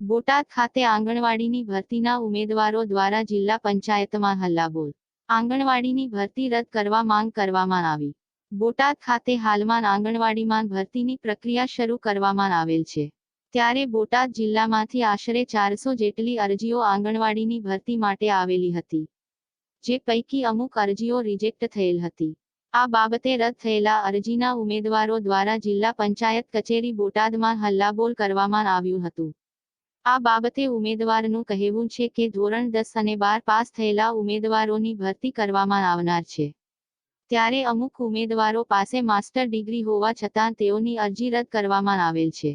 બોટાદ ખાતે આંગણવાડીની ભરતીના ઉમેદવારો દ્વારા જિલ્લા પંચાયતમાં હલ્લાબોલ. આંગણવાડીની ભરતી રદ કરવા માંગ કરવામાં આવી. બોટાદ ખાતે હાલમાં આંગણવાડીમાં ભરતીની પ્રક્રિયા શરૂ કરવામાં આવેલ છે. ત્યારે બોટાદ જિલ્લામાંથી આશરે ચારસો જેટલી અરજીઓ આંગણવાડીની ભરતી માટે આવેલી હતી. જે પૈકી અમુક અરજીઓ રિજેક્ટ થયેલ હતી. આ બાબતે રદ થયેલા અરજીના ઉમેદવારો દ્વારા જિલ્લા પંચાયત કચેરી બોટાદમાં હલ્લાબોલ કરવામાં આવ્યું હતું. આ બાબતે ઉમેદવારનું કહેવું છે કે ધોરણ દસ અને બાર પાસ થયેલા ઉમેદવારોની ભરતી કરવામાં આવનાર છે. ત્યારે અમુક ઉમેદવારો પાસે માસ્ટર ડિગ્રી હોવા છતાં તેઓની અરજી રદ કરવામાં આવેલ છે.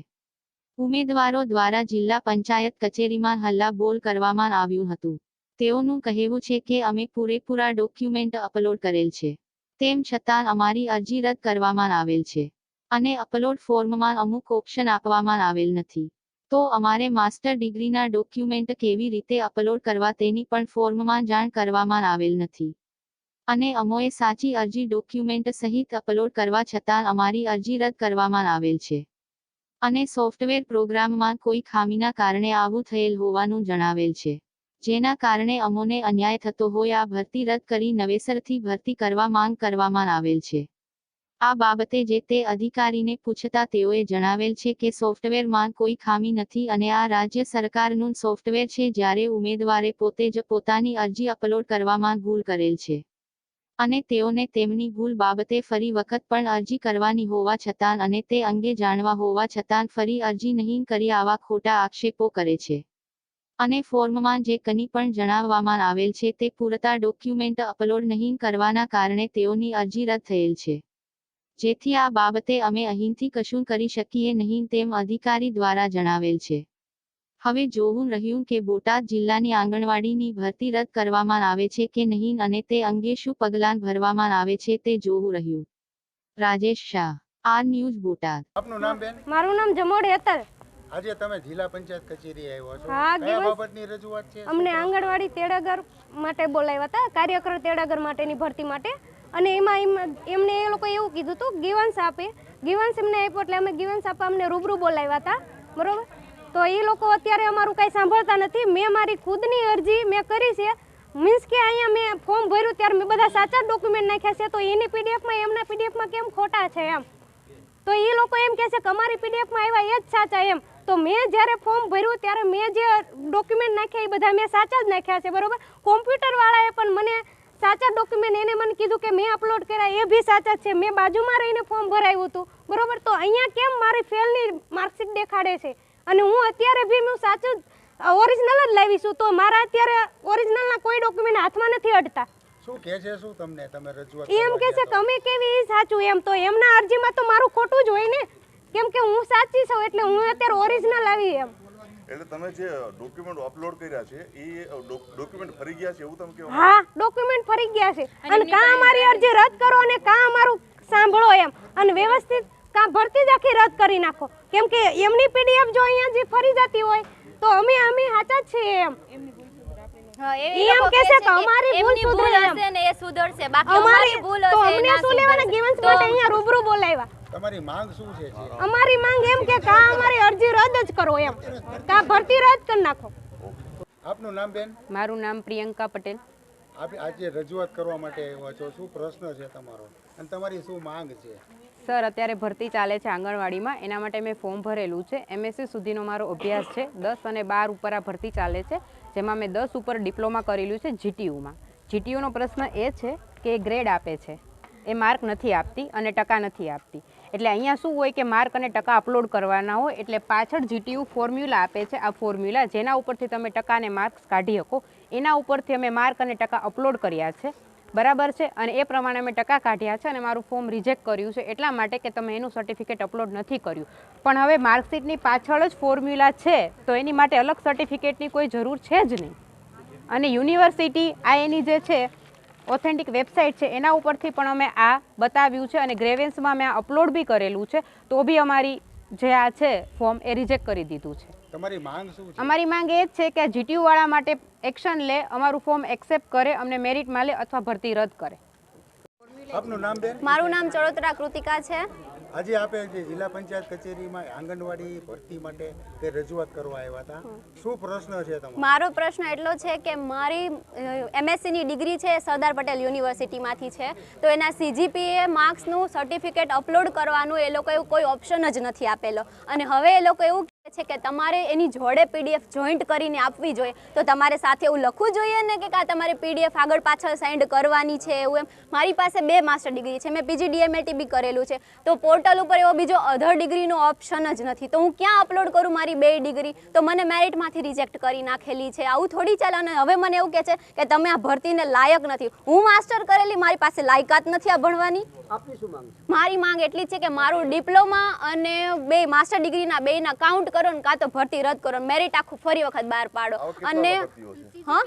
ઉમેદવારો દ્વારા જિલ્લા પંચાયત કચેરીમાં હલ્લા બોલ કરવામાં આવ્યું હતું. તેઓનું કહેવું છે કે અમે પૂરેપૂરા ડોક્યુમેન્ટ અપલોડ કરેલ છે. તેમ છતાં અમારી અરજી રદ કરવામાં આવેલ છે. અને અપલોડ ફોર્મમાં અમુક ઓપ્શન આપવામાં આવેલ નથી. તો અમારે માસ્ટર ડિગ્રીના ડોક્યુમેન્ટ કેવી રીતે અપલોડ કરવા તેની પણ ફોર્મમાં જાણ કરવામાં આવેલ નથી. અને અમોએ સાચી અરજી ડોક્યુમેન્ટ સહિત અપલોડ કરવા છતાં અમારી અરજી રદ કરવામાં આવેલ છે. અને સોફ્ટવેર પ્રોગ્રામમાં કોઈ ખામીના કારણે આવું થયેલ હોવાનું જણાવેલ છે. જેના કારણે અમોને અન્યાય થતો હોય આ ભરતી રદ કરી નવેસરથી ભરતી કરવા માંગ કરવામાં આવેલ છે. આ બાબતે જે તે અધિકારીને પૂછતા તેઓએ જણાવેલ છે કે સોફ્ટવેરમાં કોઈ ખામી નથી અને આ રાજ્ય સરકારનું સોફ્ટવેર છે જ્યારે ઉમેદવારે પોતે જ પોતાની અરજી અપલોડ કરવામાં ભૂલ કરેલ છે. અને તેઓને તેમની ભૂલ બાબતે ફરી વખત પણ અરજી કરવાની હોવા છતાં અને તે અંગે જાણવા હોવા છતાં ફરી અરજી નહીં કરી આવા ખોટા આક્ષેપો કરે છે. અને ફોર્મમાં જે કંઈ પણ જણાવવામાં આવેલ છે તે પૂરતા ડોક્યુમેન્ટ અપલોડ નહીં કરવાના કારણે તેઓની અરજી રદ થયેલ છે. જેથી આ બાબતે અમે અહીંથી કશું કરી શકીએ નહીં તેમ અધિકારી દ્વારા જણાવેલ છે. હવે જોવું રહ્યું કે બોટાદ જિલ્લાની આંગણવાડીની ભરતી રદ કરવામાં આવે છે કે નહીં અને તે અંગે શું પગલાં ભરવામાં આવે છે તે જોવું રહ્યું. Rajesh Shah R news Botad. આપનું નામ બેન? મારું નામ જમોડ હેતલ આજે તમે જિલ્લા પંચાયત કચેરી આવ્યો છો. હા, કયા બાબતની રજૂઆત છે? અમને આંગણવાડી તેડાગર માટે બોલાવ્યા હતા. કાર્યકર તેડાગર માટેની ભરતી માટે અને એમાં એમ- એમને એ લોકો એવું કીધું હતું ગિવન્સ આપે. ગિવન્સ એમને આપ્યો એટલે અમે ગિવન્સ આપવા અમને રૂબરૂ બોલાવ્યા હતા. બરાબર? તો એ લોકો અત્યારે અમારું કાંઈ સાંભળતા નથી. મેં મારી ખુદની અરજી મેં કરી છે. મીન્સ કે અહીંયા મેં ફોર્મ ભર્યું ત્યારે મેં બધા સાચા ડોક્યુમેન્ટ નાખ્યા છે. તો એની પીડીએફમાં એમના પીડીએફમાં કેમ ખોટા છે એમ? તો એ લોકો એમ કહે છે કે અમારી પીડીએફમાં આવ્યા એ જ સાચા એમ. તો મેં જ્યારે ફોર્મ ભર્યું ત્યારે મેં જે ડોક્યુમેન્ટ નાખ્યા એ બધા મેં સાચા જ નાખ્યા છે. બરાબર? કોમ્પ્યુટરવાળાએ પણ મને સાચા ડોક્યુમેન્ટ એને મને કીધું કે મેં અપલોડ કર્યા એ બી સાચા છે. મેં બાજુમાં રહીને ફોર્મ ભરાયું હતું. બરોબર? તો અહીંયા કેમ મારી ફેલની માર્કશીટ દેખાડે છે? અને હું અત્યારે બી હું સાચું ઓરિજિનલ જ લાવીશું તો મારા અત્યારે ઓરિજિનલના કોઈ ડોક્યુમેન્ટ હાથમાં નથી અડતા. શું કહે છે શું તમને? તમે રજૂઆત એમ કરવા છે ગયા કેવી સાચું? એમ તો એમના અરજીમાં તો મારું ખોટું જ હોય ને. કેમ કે હું સાચી છું એટલે હું અત્યારે ઓરિજિનલ આવી એમ. એટલે તમે જે ડોક્યુમેન્ટ અપલોડ કર્યા છે એ ડોક્યુમેન્ટ ફરી ગયા છે એવું તમે કહો હા ડોક્યુમેન્ટ ફરી ગયા છે. અને કા અમારી અરજી રદ કરો અને કાં અમારું સાંભળો એમ. અને વ્યવસ્થિત કાં ભરતી જ આખી રદ કરી નાખો. કેમ કે એમની પીડીએફ જો અહીંયા જે ફરી જતી હોય તો અમે અમે સાચા જ છીએ એમ. હા, એ એમ કે છે કે અમારી ભૂલ સુધરે એમ. એ સુધરશે. બાકી અમારી અમારી ભૂલ હશે તો અમને શું લેવાના? ગિવન્સ માટે અહીંયા રૂબરૂ બોલાવ્યા. તમારી માંગ શું છે અમારી માંગ એમ કે કા અમારી અરજી રદ જ કરો એમ. કા ભરતી રદ કરી નાખો. આપનું નામ બેન? મારું નામ પ્રિયંકા પટેલ. આપ આજે રજૂઆત કરવા માટે આવ્યા છો. શું પ્રશ્ન છે તમારો? અને તમારી શું માંગ છે? સર અત્યારે ભરતી ચાલે છે આંગણવાડીમાં. એના માટે મેં ફોર્મ ભરેલું છે. એમએસસી સુધીનો મારો અભ્યાસ છે. દસ અને બાર ઉપર આ ભરતી ચાલે છે. જેમાં મેં દસ ઉપર ડિપ્લોમા કરેલું છે જીટીયુમાં જીટીયુનો પ્રશ્ન એ છે કે ગ્રેડ આપે છે. એ માર્ક નથી આપતી અને ટકા નથી આપતી. એટલે અહીંયા શું હોય કે માર્ક અને ટકા અપલોડ કરવાના હોય, એટલે પાછળ જીટીયુ ફોર્મ્યુલા આપે છે આ ફોર્મ્યુલા જેના ઉપરથી તમે ટકા અને માર્ક્સ કાઢી શકો. એના ઉપરથી અમે માર્ક અને ટકા અપલોડ કર્યા છે. બરાબર છે? અને એ પ્રમાણે અમે ટકા કાઢ્યા છે અને મારું ફોર્મ રિજેક્ટ કર્યું છે, એટલા માટે કે તમે એનું સર્ટિફિકેટ અપલોડ નથી કર્યું. પણ હવે માર્કશીટની પાછળ જ ફોર્મ્યુલા છે, તો એની માટે અલગ સર્ટિફિકેટની કોઈ જરૂર છે જ નહીં. અને યુનિવર્સિટી આ એની જે છે ઓથેન્ટિક વેબસાઇટ છે એના ઉપરથી પણ અમે આ બતાવ્યું છે અને ગ્રેવેન્સમાં મેં આ અપલોડ બી કરેલું છે. તો બી અમારી જે આ છે ફોર્મ એ રિજેક્ટ કરી દીધું છે. તમારી માંગ શું છે? અમારી માંગ એ જ છે કે જીટીયુ વાળા માટે એક્શન લે અમારું ફોર્મ એક્સેપ્ટ કરે અમને મેરિટમાં લે અથવા ભરતી રદ કરે. આપનું નામ બેન? મારું નામ ચડોતરા કૃતિકા છે. આજે આપે જે જિલ્લા પંચાયત કચેરીમાં આંગણવાડી ભરતી માટે તે રજૂઆત કરવા આવ્યા હતા. શું પ્રશ્ન છે તમારો? મારો પ્રશ્ન એટલો છે કે મારી એમએસસીની ડિગ્રી છે સરદાર પટેલ યુનિવર્સિટીમાંથી છે. તો એના સીજીપીએ માર્ક્સનું સર્ટિફિકેટ અપલોડ કરવાનું એ લોકો એવું કોઈ ઓપ્શન જ નથી આપેલો. અને હવે એ લોકો એવું છે કે તમારે એની જોડે પીડીએફ જોઈન્ટ કરીને આપવી જોઈએ. તો તમારે સાથે એવું લખવું જોઈએ ને કે કાં તમારે પીડીએફ આગળ પાછળ સેન્ડ કરવાની છે એવું એમ? મારી પાસે બે માસ્ટર ડિગ્રી છે. મેં પીજી ડીએમએટી બી કરેલું છે. તો પોર્ટલ ઉપર એવો બીજો અધર ડિગ્રીનો ઓપ્શન જ નથી. તો હું ક્યાં અપલોડ કરું મારી બે ડિગ્રી તો મને મેરિટમાંથી રિજેક્ટ કરી નાખેલી છે. આવું થોડી ચાલે અને હવે મને એવું કહે છે કે તમે આ ભરતીને લાયક નથી. હું માસ્ટર કરેલી, મારી પાસે લાયકાત નથી આ ભણવાની? મારી માંગ એટલી જ છે કે મારું ડિપ્લોમા અને બે માસ્ટર ડિગ્રીના બેના કાઉન્ટ કરો ને કાં તો ભરતી રદ કરો મેરિટ આખું ફરી વખત બહાર પાડો. અને હા?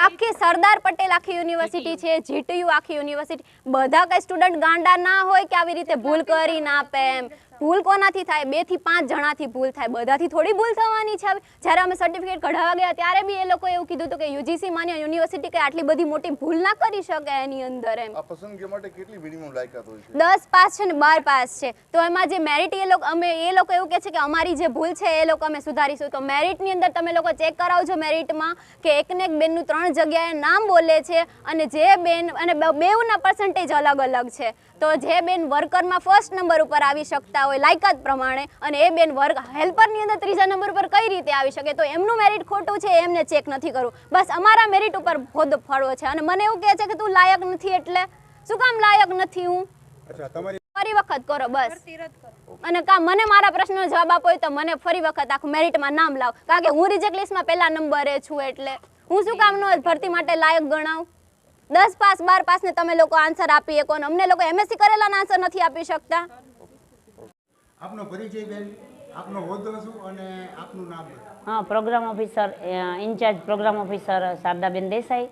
આખી સરદાર પટેલ આખી યુનિવર્સિટી છે જીટીયુ આખી યુનિવર્સિટી બધા કઈ સ્ટુડન્ટ ગાંડા ના હોય કે આવી રીતે ભૂલ કરી ના આપે એમ. ભૂલ કોનાથી થાય? બેથી પાંચ જણાથી ભૂલ થાય. બધાથી થોડી ભૂલ થવાની છે જ્યારે અમે સર્ટિફિકેટ કઢાવવા ગયા ત્યારે બી એ લોકો એવું કીધું હતું કે યુજીસી માન્ય યુનિવર્સિટી કે આટલી બધી મોટી ભૂલ ના કરી શકે એની અંદર એમ. પસંદગી માટે કેટલી મિનિમમ લાયકાત હોય છે? દસ પાસ છે ને બાર પાસ છે. તો એમાં જે મેરિટ એ લોકો અમે એ લોકો એવું કહે છે કે અમારી જે ભૂલ છે એ લોકો અમે સુધારીશું. તો મેરિટની અંદર તમે લોકો ચેક કરાવજો મેરિટમાં કે એકને એક બેનનું ત્રણ જગ્યાએ નામ બોલે છે અને જે બેન અને બે- બેઉના પર્સન્ટેજ અલગ અલગ છે. તો જે બેન વર્કરમાં ફર્સ્ટ નંબર ઉપર આવી શકતા હોય લાયકાત પ્રમાણે અને એ બેન વર્ક હેલ્પરની અંદર ત્રીજા નંબર પર કઈ રીતે આવી શકે તો એમનું મેરિટ ખોટું છે એમને ચેક નથી કરવું. બસ અમારા મેરિટ ઉપર ભોદ ફાળવો છે. અને મને એવું કહે છે કે તું લાયક નથી એટલે? શું કામ લાયક નથી હું? ફરી વખત કરો બસ. અને કા મને મારા પ્રશ્નનો જવાબ આપો હોય તો મને ફરી વખત આખું મેરિટમાં નામ લાવ. કારણ કે હું રિજેક્ટ લિસ્ટમાં પહેલા નંબરે છું એટલે. હું શું કામનો ભરતી માટે લાયક ગણાવ દસ પાસ બાર પાસને તમે લોકો આન્સર આપી શકો અને અમને લોકો એમએસસી કરેલાના આન્સર નથી આપી શકતા? આપનો પરિચય બેન આપનો હોદ્દો શું અને આપનું નામ હા program officer incharge program officer Shardaben Desai.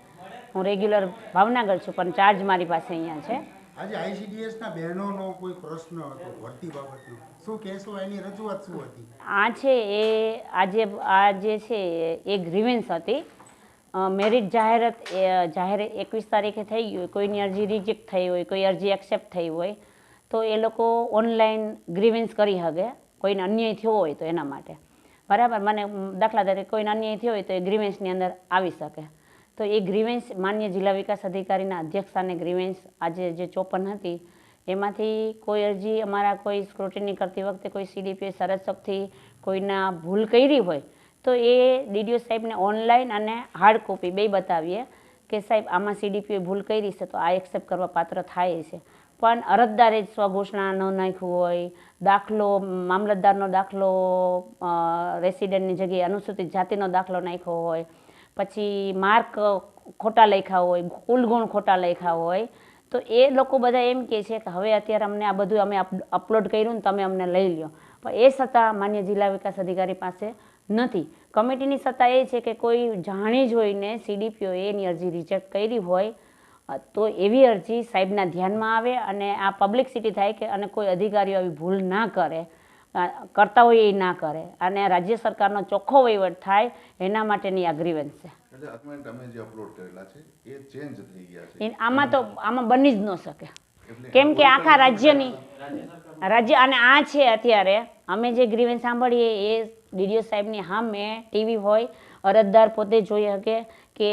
હું રેગ્યુલર ભાવનગર છું પણ ચાર્જ મારી પાસે અહીંયા છે. આજે આઈસીડીએસના બહેનોનો કોઈ પ્રશ્ન હતો ભરતી બાબતનો? શું કહેશો એની રજૂઆત શું હતી? આ છે એ આજે આ જે છે એ ગ્રીવેન્સ હતી. મેરિટ જાહેરાત જાહેર એકવીસ તારીખે થઈ ગઈ હોય કોઈની અરજી રિજેક્ટ થઈ હોય કોઈ અરજી એક્સેપ્ટ થઈ હોય તો એ લોકો ઓનલાઈન ગ્રીવેન્સ કરી શકે કોઈને અન્યાય થયો હોય તો એના માટે. બરાબર? મને દાખલા તરીકે કોઈને અન્યાય થયો હોય તો એ ગ્રીવેન્સની અંદર આવી શકે. તો એ ગ્રીવેન્સ માન્ય જિલ્લા વિકાસ અધિકારીના અધ્યક્ષસ્થાને ગ્રીવેન્સ આજે જે ચોપન હતી, એમાંથી કોઈ અરજી અમારા કોઈ સ્ક્રુટિની કરતી વખતે કોઈ સીડીપીએ સરસકથી કોઈના ભૂલ કરી હોય, તો એ ડીડીઓ સાહેબને ઓનલાઈન અને હાર્ડ કોપી બે બતાવીએ કે સાહેબ, આમાં સીડીપીએ ભૂલ કરી છે તો આ એક્સેપ્ટ કરવા પાત્ર થાય છે. પણ અરજદારે જ સ્વઘોષણા ન નાખ્યું હોય, દાખલો, મામલતદારનો દાખલો રેસિડેન્ટની જગ્યાએ અનુસૂચિત જાતિનો દાખલો નાખ્યો હોય, પછી માર્ક ખોટા લખ્યા હોય કુલ ગુણ ખોટા લખ્યા હોય, તો એ લોકો બધા એમ કહે છે કે હવે અત્યારે અમને આ બધું અમે અપલોડ કર્યું ને તમે અમને લઈ લ્યો. પણ એ સત્તા માન્ય જિલ્લા વિકાસ અધિકારી પાસે નથી. કમિટીની સત્તા એ છે કે કોઈ જાણી જોઈને સીડીપીઓએ એની અરજી રિજેક્ટ કરી હોય તો એવી અરજી સાહેબના ધ્યાનમાં આવે અને આ પબ્લિકસિટી થાય કે અને કોઈ અધિકારીઓ આવી ભૂલ ના કરે કરતા હોય એ ના કરે અને રાજ્ય સરકારનો ચોખ્ખો વહીવટ થાય એના માટેની આ ગ્રીવન્સ છે. આમાં તો આમાં બની જ ન શકે. કેમ કે આખા રાજ્યની રાજ્ય અને આ છે અત્યારે અમે જે ગ્રીવન્સ સાંભળીએ એ ડીડીઓ સાહેબની સામે ટીવી હોય અરજદાર પોતે જોઈ શકે કે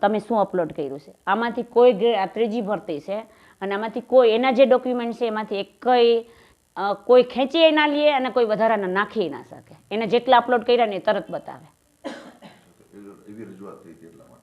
તમે શું અપલોડ કર્યું છે. આમાંથી કોઈ ત્રીજી ભરતી છે અને આમાંથી કોઈ એના જે ડોક્યુમેન્ટ છે એમાંથી એક કોઈ ખેંચી ના લે અને કોઈ વધારાના નાખી ના શકે. એને જેટલા અપલોડ કર્યા ને તરત બતાવે. એ-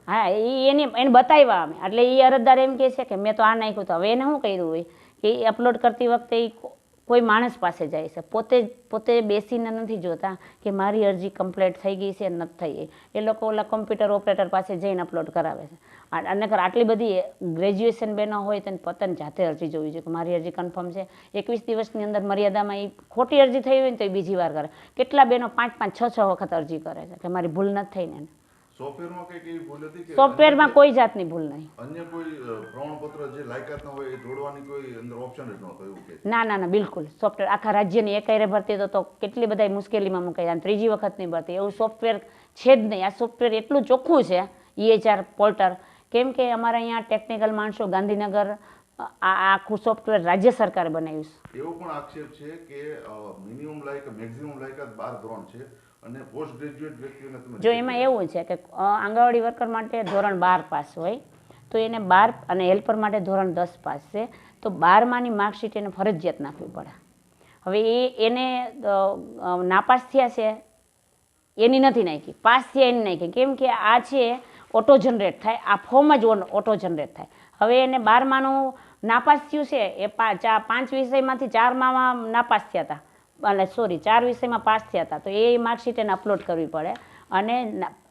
હા એ એને એને બતાવ્યા અમે. એટલે એ અરજદાર એમ કહે છે કે મેં તો આ નાખ્યું તો હવે એને શું કર્યું હોય? કે એ અપલોડ કરતી વખતે કો- કોઈ માણસ પાસે જાય છે. પોતે પોતે બેસીને નથી જોતા કે મારી અરજી કમ્પ્લેટ થઈ ગઈ છે નથી થઈ એ લોકો ઓલા કોમ્પ્યુટર ઓપરેટર પાસે જઈને અપલોડ કરાવે છે. અને આટલી બધી ગ્રેજ્યુએશન બેનો હોય તો એને પોતાની જાતે અરજી જોવી જોઈએ કે મારી અરજી કન્ફર્મ છે. એકવીસ દિવસની અંદર મર્યાદામાં એ ખોટી અરજી થઈ હોય ને તો એ બીજી વાર કરે. કેટલા બેનો પાંચ પાંચ, છ છ વખત અરજી કરે છે કે મારી ભૂલ નથી થઈ ને સોફ્ટવેરમાં કઈ એવી ભૂલ હતી કે સોફ્ટવેરમાં કોઈ જાતની ભૂલ નહીં. અન્ય કોઈ પ્રમાણપત્ર જે લાયકાત ન હોય એ જોડવાની કોઈ અંદર ઓપ્શન જ નહોતો એવું કે? ના ના ના બિલકુલ. સોફ્ટવેર આખા રાજ્યની એકાયરે ભરતી તો તો કેટલી બધાય મુશ્કેલીમાં મુકાઈ અને ત્રીજી વખતની ભરતી. એવું સોફ્ટવેર છે જ નહીં. આ સોફ્ટવેર એટલું ચોખ્ખું છે ઈએચઆર પોર્ટર. કેમ કે અમારા અહીંયા ટેકનિકલ માણસો ગાંધીનગર આ આખું સોફ્ટવેર રાજ્ય સરકારે બનાવ્યું છે. એવો પણ આક્ષેપ છે કે મિનિમમ લાયક મેક્સિમમ લાયકાત બાર ધોરણ છે. અને પોસ્ટ ગ્રેજ્યુએટ વ્યક્તિઓને તમે જો એમાં એવું છે કે આંગણવાડી વર્કર માટે ધોરણ બાર પાસ હોય તો એને બાર અને હેલ્પર માટે ધોરણ દસ પાસ છે તો બારમાની માર્કશીટ એને ફરજિયાત નાખવી પડે. હવે એ એને નાપાસ થયા છે એની નથી નાખી પાસ થયા એની નાખી. કેમ કે આ છે ઓટો જનરેટ થાય આ ફોર્મ જ ઓટો જનરેટ થાય. હવે એને બારમાનું નાપાસ થયું છે એ પાંચ પાંચ વિષયમાંથી ચારમાં નાપાસ થયા હતા. અને સોરી ચાર વિષયમાં પાસ થયા હતા, તો એ માર્કશીટ એને અપલોડ કરવી પડે. અને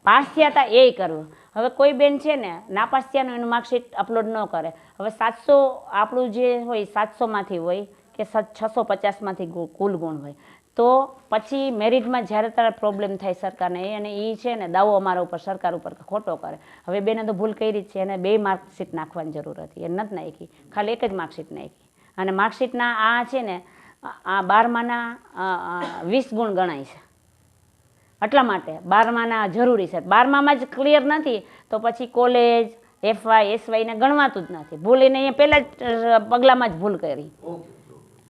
પાસ થયા હતા એ કરવું. હવે કોઈ બેન છે ને, નાપાસ થયાનું એનું માર્કશીટ અપલોડ ન કરે. હવે સાતસો આપણું જે હોય સાતસોમાંથી હોય કે છસો પચાસમાંથી કુલ ગુણ હોય. તો પછી મેરિટમાં જ્યારે તારે પ્રોબ્લેમ થાય સરકારને એ અને એ છે ને, દાવો અમારા ઉપર, સરકાર ઉપર ખોટો કરે. હવે બેને તો ભૂલ કરી જ છે, એને બે માર્કશીટ નાખવાની જરૂર હતી. એ નથી નાખી, ખાલી એક જ માર્કશીટ નાખી. અને માર્કશીટના આ છે ને આ- બારમાના વીસ ગુણ ગણાય છે. એટલા માટે બારમાના જરૂરી છે. બારમામાં જ ક્લિયર નથી, તો પછી કોલેજ એફવાય એસવાયને ગણવાતું જ નથી. ભૂલ એને અહીંયા પહેલાં જ પગલામાં જ ભૂલ કરી.